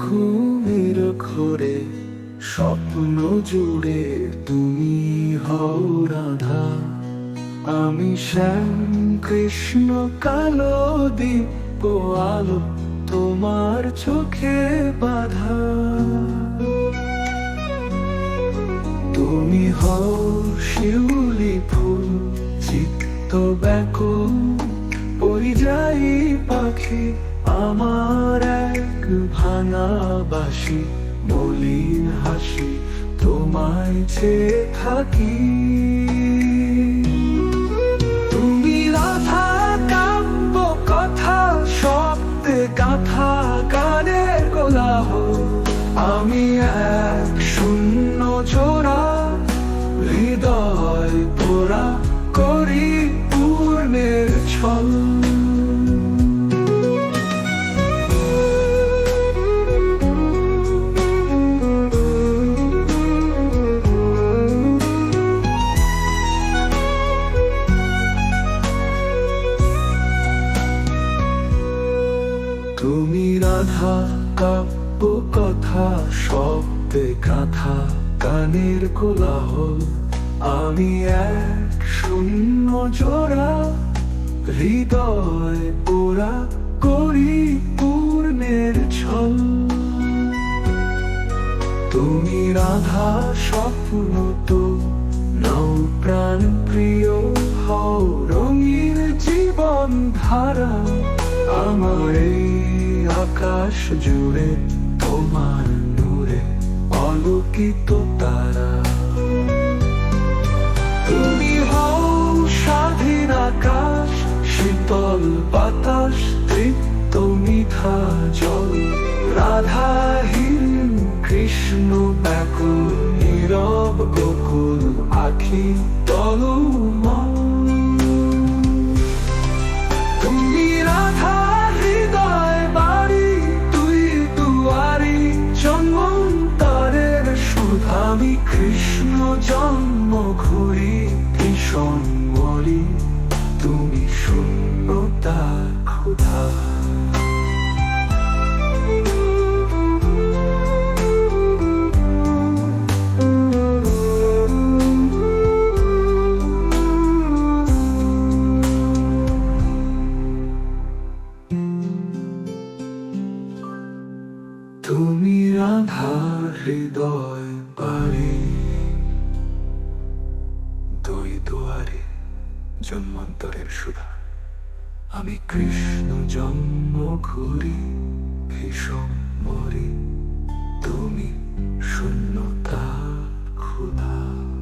ঘুমের ঘরে, স্বপ্ন জুড়ে তুমি হও রাধা। আমি শ্যাম কৃষ্ণ কালো দীপ আলো তোমার চোখে বাধা। তুমি হও শিউলি ফুল, চিত্ত ব্যাকুল, পরিযায়ী পাখি। ভাঙা বাসি মলিন হাসি তোমায় চেয়ে থাকি। তুমি রাধা কাব্য কথা, শব্দে গাথা গানের কোলাহল। আমি এক শূন্য জোড়া, হৃদয় ওরা করি পূর্ণের ছল। তুমি রাধা স্বপ্ন তো নৌ প্রাণ প্রিয় হও রঙিন জীবন ধারা। আমার আকাশ জুড়ে, তোমার নূরে অলোকিত তারা। তুমি হও স্বাধীন আকাশ, শীতল বাতাস, তৃপ্ত মিঠা জল। রাধাহীন কৃষ্ণ ব্যাকুল, নীরব গোকুল, আখি তুমি কৃষ্ণ জন্ম ঘুরি ভীষণ মরি তুমি শূন্যতার ক্ষুধা তুমি রাধা হৃদয় দুই দুয়ারে জন্মান্তরের সুধা। আমি কৃষ্ণ জন্ম ঘুরি ভীষণ মরি। তুমি শূন্যতা ক্ষুধা।